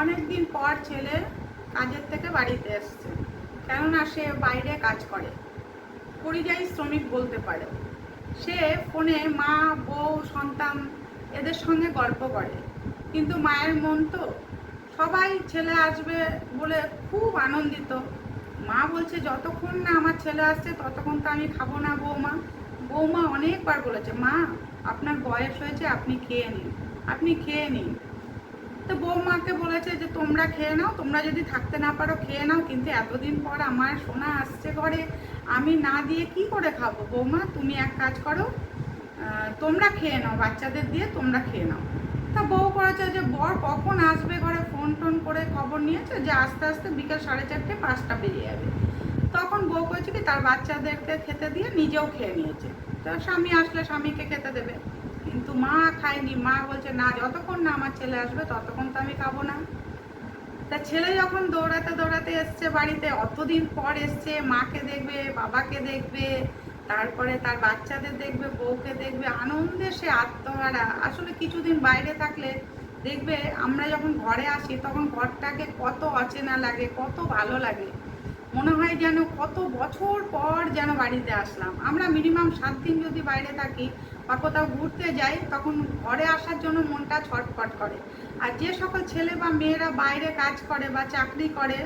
অনেক দিন পর ছেলে কাজের থেকে বাড়িতে এসছে। কেননা সে বাইরে কাজ করে। পরিযায়ী শ্রমিক বলতে পারে। সে ফোনে মা, বউ, সন্তান এদের সঙ্গে গল্প করে। কিন্তু মায়ের মন তো সবাই ছেলে আসবে বলে খুব আনন্দিত। মা বলছে, যতক্ষণ না আমার ছেলে আসছে, ততক্ষণ তো আমি খাব না বৌমা। বৌমা অনেকবার বলেছে, মা, আপনার বয়স হয়েছে, আপনি খেয়ে নিন। আপনি খেয়ে নিন। তো বৌমাকে বলেছে যে, তোমরা খেয়ে নাও, তোমরা যদি থাকতে না পারো, খেয়ে নাও। কিন্তু এতদিন পর আমার সোনা আসছে ঘরে। আমি না দিয়ে কি করে খাব? বৌমা, তুমি এক কাজ করো তোমরা খেয়ে নাও, বাচ্চাদের দিয়ে তোমরা খেয়ে নাও। তা বউ করেছে যে, বর কখন আসবে ঘরে? ফোন টোন করে খবর নিয়েছে যে, আস্তে আস্তে বিকেল সাড়ে চারটে, পাঁচটা বেরিয়ে যাবে। তখন বউ করেছে কি, তার বাচ্চাদেরকে খেতে দিয়ে নিজেও খেয়ে নিয়েছে। তো স্বামী আসলে স্বামীকে খেতে দেবে। কিন্তু মা খায়নি। মা বলছে, না, যতক্ষণ না আমার ছেলে আসবে, ততক্ষণ তো আমি খাব না। তা ছেলে যখন দৌড়াতে দৌড়াতে এসছে বাড়িতে, অতদিন পর এসছে, মাকে দেখবে, বাবাকে দেখবে, তারপরে তার বাচ্চাদের দেখবে, বউকে দেখবে, আনন্দে সে আত্মহারা। আসলে কিছুদিন বাইরে থাকলে দেখবে, আমরা যখন ঘরে আসি, তখন ঘরটাকে কত অচেনা লাগে, কত ভালো লাগে। মনে হয় যেন কত বছর পর যেন বাড়িতে আসলাম। আমরা মিনিমাম সাত দিন যদি বাইরে থাকি বা কোথাও ঘুরতে যাই, তখন ঘরে আসার জন্য মনটা ছটফট করে। আর যে সকল ছেলে বা মেয়েরা বাইরে কাজ করে বা চাকরি করে,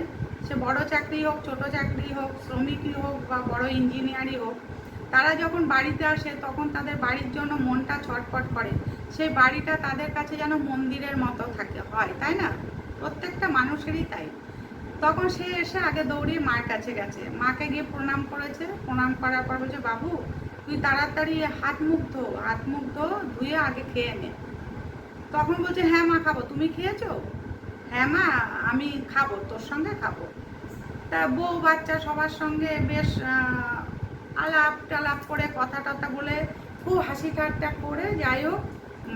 সে বড় চাকরি হোক, ছোট চাকরি হোক, শ্রমিকই হোক বা বড় ইঞ্জিনিয়ারই হোক, তারা যখন বাড়িতে আসে, তখন তাদের বাড়ির জন্য মনটা ছটফট করে। সেই বাড়িটা তাদের কাছে যেন মন্দিরের মতো থাকে, হয়, তাই না? প্রত্যেকটা মানুষেরই তাই। তখন সে এসে আগে দৌড়িয়ে মার কাছে গেছে। মাকে গিয়ে প্রণাম করেছে। প্রণাম করার পর বলছে, বাবু, তুই তাড়াতাড়ি হাত মুখ ধো। হাত মুখ ধো, ধুয়ে আগে খেয়ে নে। তখন বলছে হ্যাঁ মা, খাব। তুমি খেয়েছো? হ্যাঁ মা, আমি খাব। তোর সঙ্গে খাব। তা বউ বাচ্চা সবার সঙ্গে বেশ আলাপ টালাপ করে কথা টথা বলে খুব হাসি ঠাট্টা করে যাই হোক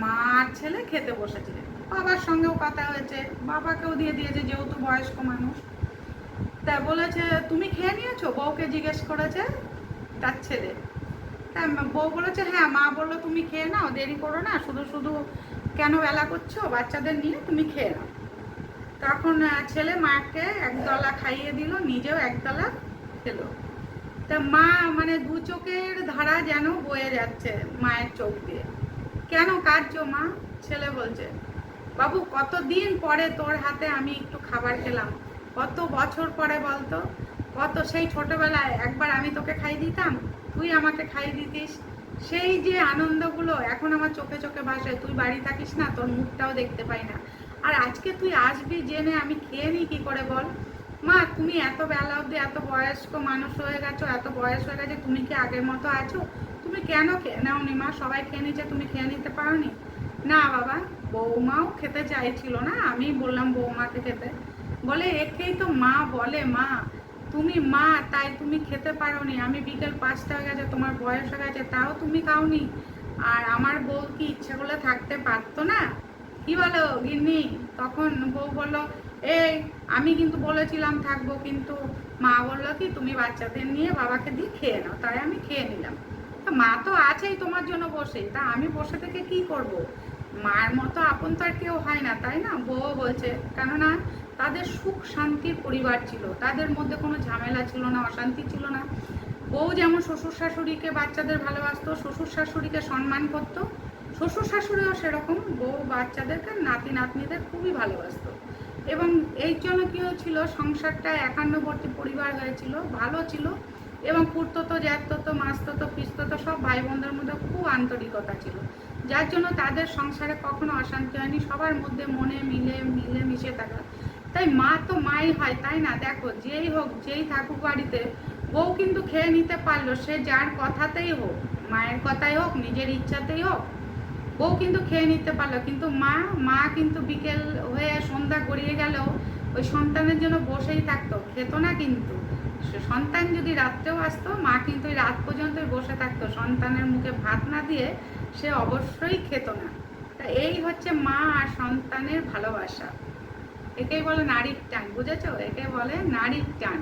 মা আর ছেলে খেতে বসেছে। বাবার সঙ্গেও কথা হয়েছে। বাবাকেও দিয়ে দিয়েছে, যেহেতু বয়স্ক মানুষ। তা বলেছে, তুমি খেয়ে নিয়েছো? বউকে জিজ্ঞেস করেছে তার ছেলে। তা বউ বলেছে হ্যাঁ মা বলল তুমি খেয়ে নাও, দেরি করো না, শুধু শুধু কেন বেলা করছ? বাচ্চাদের নিয়ে তুমি খেয়ে নাও। তখন ছেলে মাকে একদলা খাইয়ে দিল, নিজেও একদলা খেলো। তা মা মানে দু চোখের ধারা যেন বয়ে যাচ্ছে মায়ের চোখ দিয়ে। কেন কাঁদছো মা? ছেলে বলছে, বাবু, কতদিন পরে তোর হাতে আমি একটু খাবার খেলাম? কত বছর পরে বলতো? কত সেই ছোটবেলায় একবার আমি তোকে খাই দিতাম, তুই আমাকে খাই দিতিস। সেই যে আনন্দগুলো এখন আমার চোখে চোখে ভাসে, তুই বাড়ি থাকিস না, তোর মুখটাও দেখতে পাই না। আর আজকে তুই আসবি জেনে আমি খেয়ে নিই কী করে বল? মা, তুমি এত বেলা অবধি এত বয়স্ক মানুষ হয়ে গেছো, এত বয়স হয়ে গেছে, তুমি কি আগের মতো আছো? তুমি কেন খেয়ে নাওনি মা? সবাই খেয়ে নিচ্ছে তুমি খেয়ে নিতে পারোনি? না বাবা, বৌমাও খেতে চাইছিল না আমি বললাম বৌমাকে খেতে। বলে, একেই তো মা বলে, মা। তুমি মা, তাই তুমি খেতে পারোনি। আমি বিকেল পাঁচটা হয়ে গেছে, তোমার বয়স হয়ে গেছে, তাও তুমি খাওনি। আর আমার বউ কি ইচ্ছে করলে থাকতে পারতো না? কি বলো গিন্নি? তখন বউ বলল, এই, আমি কিন্তু বলেছিলাম থাকব, কিন্তু মা বলল কি, তুমি বাচ্চাদের নিয়ে বাবাকে দিয়ে খেয়ে নাও, তাই আমি খেয়ে নিলাম। মা তো আছেই তোমার জন্য বসে, তা আমি বসে থেকে কি করব। মার মতো আপন তো আর কেউ হয় না, তাই না? বউ বলছে, কেননা তাদের সুখ শান্তির পরিবার ছিল। তাদের মধ্যে কোনো ঝামেলা ছিল না, অশান্তি ছিল না। বউ যেমন শ্বশুর শাশুড়িকে বাচ্চাদের ভালোবাসতো, শ্বশুর শাশুড়িকে সম্মান করতো, শ্বশুর শাশুড়িও সেরকম বউ বাচ্চাদেরকে নাতি নাতনিদের খুবই ভালোবাসতো। এবং এই জন্য কী হয়েছিল সংসারটা একান্নবর্তী পরিবার হয়েছিল, ভালো ছিল এবং কুর্তত জ্যাতত, মাস্তত, পিস্তত সব ভাই বোনদের মধ্যে খুব আন্তরিকতা ছিল। যার জন্য তাদের সংসারে কখনো অশান্তি হয়নি, সবার মধ্যে মনে মিলে মিলে মিশে থাকা। তাই মা তো মাই হয়, তাই না? দেখো, যেই হোক, যেই থাকুক বাড়িতে, বউ কিন্তু খেয়ে নিতে পারল, সে যার কথাতেই হোক, মায়ের কথাই হোক, নিজের ইচ্ছাতেই হোক, বউ কিন্তু খেয়ে নিতে পারল। কিন্তু মা মা কিন্তু বিকেল হয়ে সন্ধ্যা গড়িয়ে গেলেও ওই সন্তানের জন্য বসেই থাকতো, খেত না কিন্তু। সন্তান যদি রাত্রেও আসতো, মা কিন্তু রাত পর্যন্তই বসে থাকতো। সন্তানের মুখে ভাত না দিয়ে সে অবশ্যই খেত না। তা এই হচ্ছে মা আর সন্তানের ভালোবাসা। একেই বলে নারীর টান বুঝেছ? একে বলে নারীর টান।